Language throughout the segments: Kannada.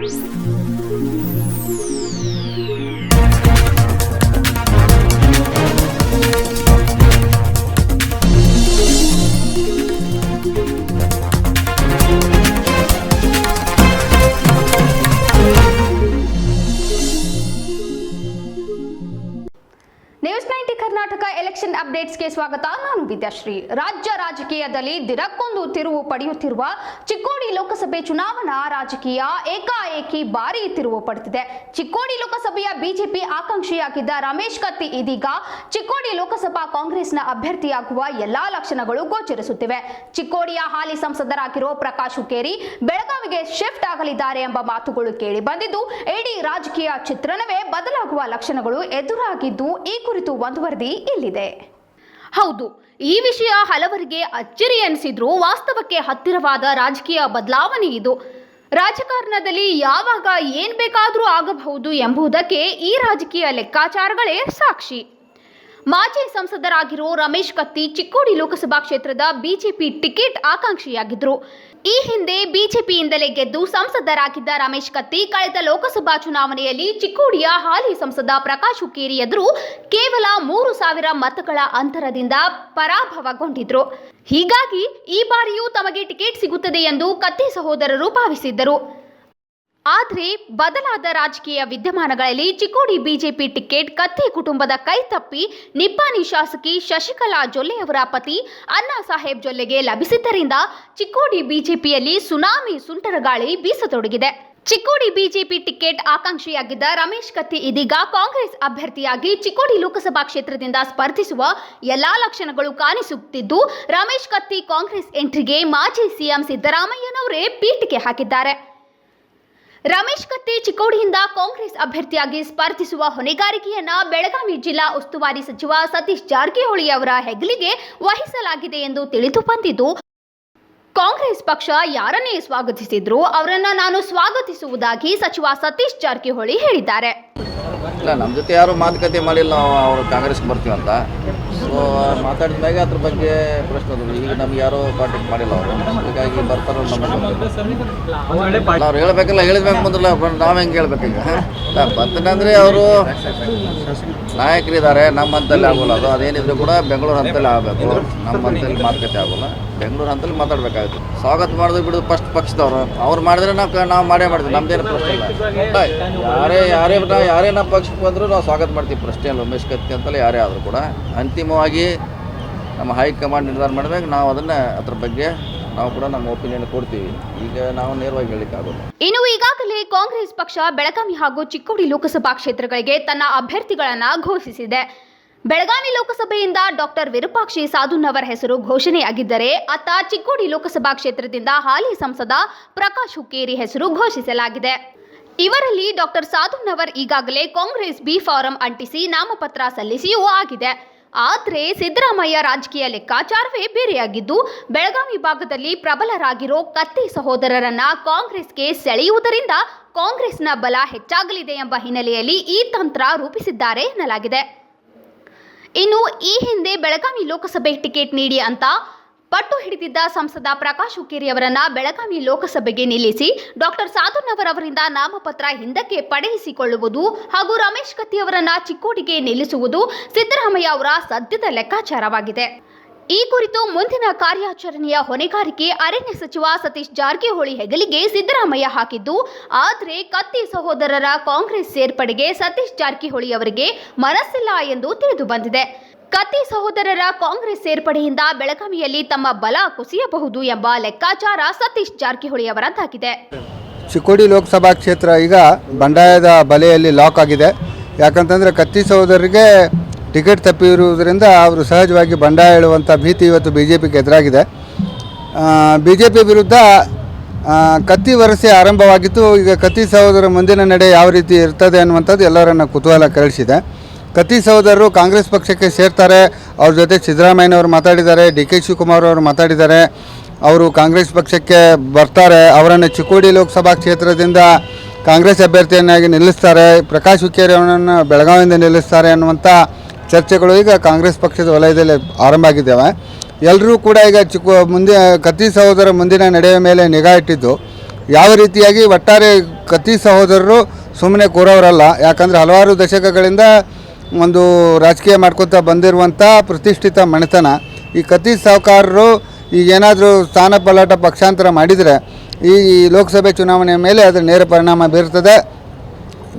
Peace. ಸ್ವಾಗತ. ನಾನು ವಿದ್ಯಾಶ್ರೀ. ರಾಜ್ಯ ರಾಜಕೀಯದಲ್ಲಿ ದಿನಕ್ಕೊಂದು ತಿರುವು ಪಡೆಯುತ್ತಿರುವ ಚಿಕ್ಕೋಡಿ ಲೋಕಸಭೆ ಚುನಾವಣಾ ರಾಜಕೀಯ ಏಕಾಏಕಿ ಭಾರಿ ತಿರುವು ಪಡೆದಿದೆ. ಚಿಕ್ಕೋಡಿ ಲೋಕಸಭೆಯ ಬಿಜೆಪಿ ಆಕಾಂಕ್ಷಿಯಾಗಿದ್ದ ರಮೇಶ್ ಕತ್ತಿ ಇದೀಗ ಚಿಕ್ಕೋಡಿ ಲೋಕಸಭಾ ಕಾಂಗ್ರೆಸ್ನ ಅಭ್ಯರ್ಥಿಯಾಗುವ ಎಲ್ಲಾ ಲಕ್ಷಣಗಳು ಗೋಚರಿಸುತ್ತಿವೆ. ಚಿಕ್ಕೋಡಿಯ ಹಾಲಿ ಸಂಸದರಾಗಿರುವ ಪ್ರಕಾಶ್ ಹುಕ್ಕೇರಿ ಬೆಳಗಾವಿಗೆ ಶಿಫ್ಟ್ ಆಗಲಿದ್ದಾರೆ ಎಂಬ ಮಾತುಗಳು ಕೇಳಿ ಬಂದಿದ್ದು ಇಡೀ ರಾಜಕೀಯ ಚಿತ್ರಣವೇ ಬದಲಾಗುವ ಲಕ್ಷಣಗಳು ಎದುರಾಗಿದ್ದು ಈ ಕುರಿತು ಒಂದು ವರದಿ ಇಲ್ಲಿದೆ. ಹೌದು, ಈ ವಿಷಯ ಹಲವರಿಗೆ ಅಚ್ಚರಿ ಎನಿಸಿದ್ರೂ ವಾಸ್ತವಕ್ಕೆ ಹತ್ತಿರವಾದ ರಾಜಕೀಯ ಬದಲಾವಣೆ ಇದು. ರಾಜಕಾರಣದಲ್ಲಿ ಯಾವಾಗ ಏನ್ ಬೇಕಾದರೂ ಆಗಬಹುದು ಎಂಬುದಕ್ಕೆ ಈ ರಾಜಕೀಯ ಲೆಕ್ಕಾಚಾರಗಳೇ ಸಾಕ್ಷಿ. ಮಾಜಿ ಸಂಸದರಾಗಿರೋ ರಮೇಶ್ ಕತ್ತಿ ಚಿಕ್ಕೋಡಿ ಲೋಕಸಭಾ ಕ್ಷೇತ್ರದ ಬಿಜೆಪಿ ಟಿಕೆಟ್ ಆಕಾಂಕ್ಷಿಯಾಗಿದ್ದರು ಈ ಹಿಂದೆ ಬಿಜೆಪಿಯಿಂದಲೇ ಗೆದ್ದು ಸಂಸದರಾಗಿದ್ದ ರಮೇಶ್ ಕತ್ತಿ ಕಳೆದ ಲೋಕಸಭಾ ಚುನಾವಣೆಯಲ್ಲಿ ಚಿಕ್ಕೋಡಿಯ ಹಾಲಿ ಸಂಸದ ಪ್ರಕಾಶ್ ಹುಕ್ಕೇರಿ ಎದುರು ಕೇವಲ ಮೂರು ಸಾವಿರ ಮತಗಳ ಅಂತರದಿಂದ ಪರಾಭವಗೊಂಡಿದ್ರು. ಹೀಗಾಗಿ ಈ ಬಾರಿಯೂ ತಮಗೆ ಟಿಕೆಟ್ ಸಿಗುತ್ತದೆ ಎಂದು ಕತ್ತಿ ಸಹೋದರರು ಭಾವಿಸಿದ್ದರು. ಆದರೆ ಬದಲಾದ ರಾಜಕೀಯ ವಿದ್ಯಮಾನಗಳಲ್ಲಿ ಚಿಕ್ಕೋಡಿ ಬಿಜೆಪಿ ಟಿಕೆಟ್ ಕತ್ತಿ ಕುಟುಂಬದ ಕೈ ತಪ್ಪಿ ನಿಪ್ಪಾಣಿ ಶಾಸಕಿ ಶಶಿಕಲಾ ಜೊಲ್ಲೆಯವರ ಪತಿ ಅಣ್ಣಾ ಸಾಹೇಬ್ ಜೊಲ್ಲೆಗೆ ಲಭಿಸಿದ್ದರಿಂದ ಚಿಕ್ಕೋಡಿ ಬಿಜೆಪಿಯಲ್ಲಿ ಸುನಾಮಿ ಸುಂಟರಗಾಳಿ ಬೀಸತೊಡಗಿದೆ. ಚಿಕ್ಕೋಡಿ ಬಿಜೆಪಿ ಟಿಕೆಟ್ ಆಕಾಂಕ್ಷಿಯಾಗಿದ್ದ ರಮೇಶ್ ಕತ್ತಿ ಇದೀಗ ಕಾಂಗ್ರೆಸ್ ಅಭ್ಯರ್ಥಿಯಾಗಿ ಚಿಕ್ಕೋಡಿ ಲೋಕಸಭಾ ಕ್ಷೇತ್ರದಿಂದ ಸ್ಪರ್ಧಿಸುವ ಎಲ್ಲಾ ಲಕ್ಷಣಗಳು ಕಾಣಿಸುತ್ತಿದ್ದು, ರಮೇಶ್ ಕತ್ತಿ ಕಾಂಗ್ರೆಸ್ ಎಂಟ್ರಿಗೆ ಮಾಜಿ ಸಿಎಂ ಸಿದ್ದರಾಮಯ್ಯನವರೇ ಪೀಠಿಕೆ ಹಾಕಿದ್ದಾರೆ. ರಮೇಶ್ ಕತ್ತಿ ಚಿಕ್ಕೋಡಿಯಿಂದ ಕಾಂಗ್ರೆಸ್ ಅಭ್ಯರ್ಥಿಯಾಗಿ ಸ್ಪರ್ಧಿಸುವ ಹೊಣೆಗಾರಿಕೆಯನ್ನ ಬೆಳಗಾವಿ ಜಿಲ್ಲಾ ಉಸ್ತುವಾರಿ ಸಚಿವ ಸತೀಶ್ ಜಾರಕಿಹೊಳಿ ಅವರ ಹೆಗಲಿಗೆ ವಹಿಸಲಾಗಿದೆ ಎಂದು ತಿಳಿದು ಬಂದಿದ್ದು, ಕಾಂಗ್ರೆಸ್ ಪಕ್ಷ ಯಾರನ್ನೇ ಸ್ವಾಗತಿಸಿದ್ರು ಅವರನ್ನ ನಾನು ಸ್ವಾಗತಿಸುವುದಾಗಿ ಸಚಿವ ಸತೀಶ್ ಜಾರಕಿಹೊಳಿ ಹೇಳಿದ್ದಾರೆ. ನಮ್ಮ ಜೊತೆ ಯಾರು ಮಾತುಕತೆ ಮಾಡಿಲ್ಲ ಅವರು ಕಾಂಗ್ರೆಸ್ಗೆ ಬರ್ತೀವಿ ಅಂತ. ಸೊ ಮಾತಾಡಿದ ಅದ್ರ ಬಗ್ಗೆ ಪ್ರಶ್ನೆ ಅದು ಈಗ ನಮ್ಗೆ ಯಾರೋ ಕಾಂಟ್ಯಾಕ್ಟ್ ಮಾಡಿಲ್ಲ ಅವರು. ಹೀಗಾಗಿ ಬರ್ತಾರೋ ನಮ್ಮ ಅವ್ರು ಹೇಳ್ಬೇಕಲ್ಲ, ಹೇಳಿದ್ಮ್ಯಾಗ ಬಂದಿಲ್ಲ ನಾವು ಹೆಂಗೆ ಹೇಳ್ಬೇಕೀಗ? ಬರ್ತಾನಂದ್ರೆ ಅವರು ನಾಯಕರಿದ್ದಾರೆ, ನಮ್ಮ ಹಂತಲ್ಲಿ ಆಗೋಲ್ಲ ಅದು. ಅದೇನಿದ್ರು ಕೂಡ ಬೆಂಗಳೂರು ಹಂತಲ್ಲಿ ಆಗಬೇಕು. ನಮ್ಮ ಹಂತಲ್ಲಿ ಮಾತುಕತೆ ಆಗೋಲ್ಲ. ಬೆಂಗಳೂರು ಹಂತಲ್ಲಿ ಮಾತಾಡಬೇಕಾಗುತ್ತೆ ಸ್ವಾಗತ ಮಾಡೋದು ಬಿಡೋದು ಫಸ್ಟ್ ಪಕ್ಷದವರು. ಅವ್ರು ಮಾಡಿದ್ರೆ ನಾವು ನಾವು ಮಾಡೇ ಮಾಡ್ತೀವಿ. ನಮ್ದೇನು ಪ್ರಶ್ನೆ ಇಲ್ಲ. ಯಾರೇ ಯಾರೇ, ನಾವು ಯಾರೇ ನಮ್ಮ ಪಕ್ಷಕ್ಕೆ ಬಂದರೂ ನಾವು ಸ್ವಾಗತ ಮಾಡ್ತೀವಿ. ಪ್ರಶ್ನೆ ಇಲ್ಲ. ಉಮೇಶ್ ಕತ್ತಿ ಅಂತಲ್ಲ ಯಾರೇ ಆದರೂ ಕೂಡ. ಅಂತಿಮವಾಗಿ ನಮ್ಮ ಹೈಕಮಾಂಡ್ ನಿರ್ಧಾರ ಮಾಡಬೇಕು ನಾವು ಅದನ್ನ ಅದ್ರ ಬಗ್ಗೆ ನಾವು ಕೂಡ ನಮ್ಮ ಒಪಿನಿಯನ್ ಕೊಡ್ತೀವಿ. ಈಗ ನಾವು ನೇರವಾಗಿ ಇನ್ನು ಈಗಾಗಲೇ ಕಾಂಗ್ರೆಸ್ ಪಕ್ಷ ಬೆಳಗಾವಿ ಹಾಗೂ ಚಿಕ್ಕೋಡಿ ಲೋಕಸಭಾ ಕ್ಷೇತ್ರಗಳಿಗೆ ತನ್ನ ಅಭ್ಯರ್ಥಿಗಳನ್ನು ಘೋಷಿಸಿದೆ. ಬೆಳಗಾವಿ ಲೋಕಸಭೆಯಿಂದ ಡಾಕ್ಟರ್ ವಿರೂಪಾಕ್ಷಿ ಸಾಧುನವರ್ ಹೆಸರು ಘೋಷಣೆಯಾಗಿದ್ದರೆ ಅತ್ತ ಚಿಕ್ಕೋಡಿ ಲೋಕಸಭಾ ಕ್ಷೇತ್ರದಿಂದ ಹಾಲಿ ಸಂಸದ ಪ್ರಕಾಶ್ ಹುಕ್ಕೇರಿ ಹೆಸರು ಘೋಷಿಸಲಾಗಿದೆ. ಇವರಲ್ಲಿ ಡಾಕ್ಟರ್ ಸಾಧುನವರ್ ಈಗಾಗಲೇ ಕಾಂಗ್ರೆಸ್ ಬಿ ಫಾರಂ ಅಂಟಿಸಿ ನಾಮಪತ್ರ ಸಲ್ಲಿಸಿಯೂ ಆಗಿದೆ. ಆದರೆ ಸಿದ್ದರಾಮಯ್ಯ ರಾಜಕೀಯ ಲೆಕ್ಕಾಚಾರವೇ ಬೇರೆಯಾಗಿದ್ದು, ಬೆಳಗಾವಿ ಭಾಗದಲ್ಲಿ ಪ್ರಬಲರಾಗಿರೋ ಕತ್ತಿ ಸಹೋದರರನ್ನ ಕಾಂಗ್ರೆಸ್ಗೆ ಸೆಳೆಯುವುದರಿಂದ ಕಾಂಗ್ರೆಸ್ನ ಬಲ ಹೆಚ್ಚಾಗಲಿದೆ ಎಂಬ ಹಿನ್ನೆಲೆಯಲ್ಲಿ ಈ ತಂತ್ರ ರೂಪಿಸಿದ್ದಾರೆ ಎನ್ನಲಾಗಿದೆ. ಇನ್ನು ಈ ಹಿಂದೆ ಬೆಳಗಾವಿ ಲೋಕಸಭೆ ಟಿಕೆಟ್ ನೀಡಿ ಅಂತ ಪಟ್ಟು ಹಿಡಿದಿದ್ದ ಸಂಸದ ಪ್ರಕಾಶ್ ಹುಕ್ಕೇರಿ ಅವರನ್ನ ಬೆಳಗಾವಿ ಲೋಕಸಭೆಗೆ ನಿಲ್ಲಿಸಿ ಡಾಕ್ಟರ್ ಸಾಧುನ್ ಅವರವರಿಂದ ನಾಮಪತ್ರ ಹಿಂದಕ್ಕೆ ಪಡೆಯಿಸಿಕೊಳ್ಳುವುದು ಹಾಗೂ ರಮೇಶ್ ಕತ್ತಿ ಅವರನ್ನ ಚಿಕ್ಕೋಡಿಗೆ ನಿಲ್ಲಿಸುವುದು ಸಿದ್ದರಾಮಯ್ಯ ಅವರ ಸದ್ಯದ ಲೆಕ್ಕಾಚಾರವಾಗಿದೆ. ಈ ಕುರಿತು ಮುಂದಿನ ಕಾರ್ಯಾಚರಣೆಯ ಹೊಣೆಗಾರಿಕೆ ಅರಣ್ಯ ಸಚಿವ ಸತೀಶ್ ಜಾರಕಿಹೊಳಿ ಹೆಗಲಿಗೆ ಸಿದ್ದರಾಮಯ್ಯ ಹಾಕಿದ್ದು, ಆದರೆ ಕತ್ತಿ ಸಹೋದರರ ಕಾಂಗ್ರೆಸ್ ಸೇರ್ಪಡೆಗೆ ಸತೀಶ್ ಜಾರಕಿಹೊಳಿ ಅವರಿಗೆ ಮನಸ್ಸಿಲ್ಲ ಎಂದು ತಿಳಿದು ಬಂದಿದೆ. ಕತ್ತಿ ಸಹೋದರರ ಕಾಂಗ್ರೆಸ್ ಸೇರ್ಪಡೆಯಿಂದ ಬೆಳಗಾವಿಯಲ್ಲಿ ತಮ್ಮ ಬಲ ಕುಸಿಯಬಹುದು ಎಂಬ ಲೆಕ್ಕಾಚಾರ ಸತೀಶ್ ಜಾರಕಿಹೊಳಿ ಅವರದ್ದಾಗಿದೆ ಚಿಕ್ಕೋಡಿ ಲೋಕಸಭಾ ಕ್ಷೇತ್ರ ಈಗ ಬಂಡಾಯದ ಬಲೆಯಲ್ಲಿ ಲಾಕ್ ಆಗಿದೆ. ಯಾಕಂತಂದರೆ ಕತ್ತಿ ಸಹೋದರರಿಗೆ ಟಿಕೆಟ್ ತಪ್ಪಿರುವುದರಿಂದ ಅವರು ಸಹಜವಾಗಿ ಬಂಡಾಯ ಹೇಳುವಂಥ ಭೀತಿ ಇವತ್ತು ಬಿ ಜೆ ಪಿಗೆ ಎದುರಾಗಿದೆ. ಬಿ ಜೆ ಪಿ ವಿರುದ್ಧ ಕತ್ತಿ ವರಸೆ ಆರಂಭವಾಗಿತ್ತು. ಈಗ ಕತ್ತಿ ಸಹೋದರ ಮುಂದಿನ ನಡೆ ಯಾವ ರೀತಿ ಇರ್ತದೆ ಅನ್ನುವಂಥದ್ದು ಎಲ್ಲರನ್ನ ಕುತೂಹಲ ಕೆರಳಿಸಿದೆ. ಕತ್ತಿ ಸಹೋದರರು ಕಾಂಗ್ರೆಸ್ ಪಕ್ಷಕ್ಕೆ ಸೇರ್ತಾರೆ. ಅವ್ರ ಜೊತೆ ಸಿದ್ದರಾಮಯ್ಯನವರು ಮಾತಾಡಿದ್ದಾರೆ, ಡಿ ಕೆ ಶಿವಕುಮಾರ್ ಅವರು ಮಾತಾಡಿದ್ದಾರೆ. ಅವರು ಕಾಂಗ್ರೆಸ್ ಪಕ್ಷಕ್ಕೆ ಬರ್ತಾರೆ. ಅವರನ್ನು ಚಿಕ್ಕೋಡಿ ಲೋಕಸಭಾ ಕ್ಷೇತ್ರದಿಂದ ಕಾಂಗ್ರೆಸ್ ಅಭ್ಯರ್ಥಿಯನ್ನಾಗಿ ನಿಲ್ಲಿಸ್ತಾರೆ. ಪ್ರಕಾಶ್ ಹುಕ್ಕೇರಿ ಅವರನ್ನು ಬೆಳಗಾವಿಯಿಂದ ನಿಲ್ಲಿಸ್ತಾರೆ ಅನ್ನುವಂಥ ಚರ್ಚೆಗಳು ಈಗ ಕಾಂಗ್ರೆಸ್ ಪಕ್ಷದ ವಲಯದಲ್ಲಿ ಆರಂಭ ಆಗಿದ್ದಾವೆ. ಎಲ್ಲರೂ ಕೂಡ ಈಗ ಚಿಕ್ಕ ಮುಂದೆ ಕತ್ತಿ ಸಹೋದರ ಮುಂದಿನ ನಡೆಯ ಮೇಲೆ ನಿಗಾ ಇಟ್ಟಿದ್ದು. ಯಾವ ರೀತಿಯಾಗಿ ಒಟ್ಟಾರೆ ಕತ್ತಿ ಸಹೋದರರು ಸುಮ್ಮನೆ ಕೂರೋರಲ್ಲ ಯಾಕಂದರೆ ಹಲವಾರು ದಶಕಗಳಿಂದ ಒಂದು ರಾಜಕೀಯ ಮಾಡ್ಕೊತಾ ಬಂದಿರುವಂಥ ಪ್ರತಿಷ್ಠಿತ ಮನೆತನ. ಈ ಕತಿ ಸಾಹುಕಾರರು ಈಗೇನಾದರೂ ಸ್ಥಾನ ಪಲಾಟ ಪಕ್ಷಾಂತರ ಮಾಡಿದರೆ ಈ ಲೋಕಸಭೆ ಚುನಾವಣೆಯ ಮೇಲೆ ಅದರ ನೇರ ಪರಿಣಾಮ ಬೀರ್ತದೆ.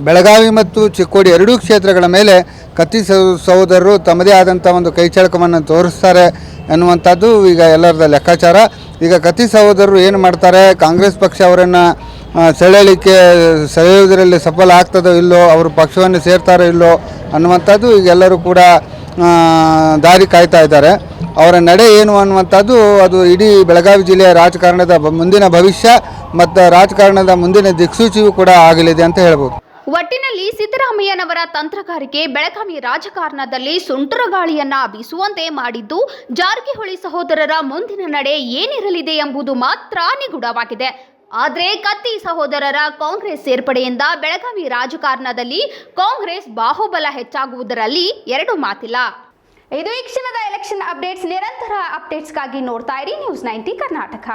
ಬೆಳಗಾವಿ ಮತ್ತು ಚಿಕ್ಕೋಡಿ ಎರಡೂ ಕ್ಷೇತ್ರಗಳ ಮೇಲೆ ಕತ್ತಿ ಸಹೋ- ಸಹೋದರರು ತಮ್ಮದೇ ಆದಂಥ ಒಂದು ಕೈಚಳಕವನ್ನು ತೋರಿಸ್ತಾರೆ ಅನ್ನುವಂಥದ್ದು ಈಗ ಎಲ್ಲರದ ಲೆಕ್ಕಾಚಾರ. ಈಗ ಕತ್ತಿ ಸಹೋದರರು ಏನು ಮಾಡ್ತಾರೆ? ಕಾಂಗ್ರೆಸ್ ಪಕ್ಷ ಅವರನ್ನು ಸೆಳೆಯಲಿಕ್ಕೆ, ಸೆಳೆಯುವುದರಲ್ಲಿ ಸಫಲ ಆಗ್ತದೋ ಇಲ್ಲೋ, ಅವರು ಪಕ್ಷವನ್ನು ಸೇರ್ತಾರೋ ಇಲ್ಲೋ ಅನ್ನುವಂಥದ್ದು ಈಗ ಎಲ್ಲರೂ ಕೂಡ ದಾರಿ ಕಾಯ್ತಾ ಇದ್ದಾರೆ. ಅವರ ನಡೆ ಏನು ಅನ್ನುವಂಥದ್ದು ಅದು ಇಡೀ ಬೆಳಗಾವಿ ಜಿಲ್ಲೆಯ ರಾಜಕಾರಣದ ಮುಂದಿನ ಭವಿಷ್ಯ ಮತ್ತು ರಾಜಕಾರಣದ ಮುಂದಿನ ದಿಕ್ಸೂಚಿಯೂ ಕೂಡ ಆಗಲಿದೆ ಅಂತ ಹೇಳ್ಬೋದು. ಒಟ್ಟಿನಲ್ಲಿ ಸಿದ್ದರಾಮಯ್ಯನವರ ತಂತ್ರಗಾರಿಕೆ ಬೆಳಗಾವಿ ರಾಜಕಾರಣದಲ್ಲಿ ಸುಂಟರ ಗಾಳಿಯನ್ನ ಬೀಸುವಂತೆ ಮಾಡಿದ್ದು, ಜಾರಕಿಹೊಳಿ ಸಹೋದರರ ಮುಂದಿನ ನಡೆ ಏನಿರಲಿದೆ ಎಂಬುದು ಮಾತ್ರ ನಿಗೂಢವಾಗಿದೆ. ಆದರೆ ಕತ್ತಿ ಸಹೋದರರ ಕಾಂಗ್ರೆಸ್ ಸೇರ್ಪಡೆಯಿಂದ ಬೆಳಗಾವಿ ರಾಜಕಾರಣದಲ್ಲಿ ಕಾಂಗ್ರೆಸ್ ಬಾಹುಬಲ ಹೆಚ್ಚಾಗುವುದರಲ್ಲಿ ಎರಡು ಮಾತಿಲ್ಲ. ಇದು ಈ ಕ್ಷಣದ ಎಲೆಕ್ಷನ್ ಅಪ್ಡೇಟ್ಸ್ ನಿರಂತರ ಅಪ್ಡೇಟ್ಸ್ಗಾಗಿ ನೋಡ್ತಾ ಇರಿ ನ್ಯೂಸ್ ನೈಂಟಿ ಕರ್ನಾಟಕ.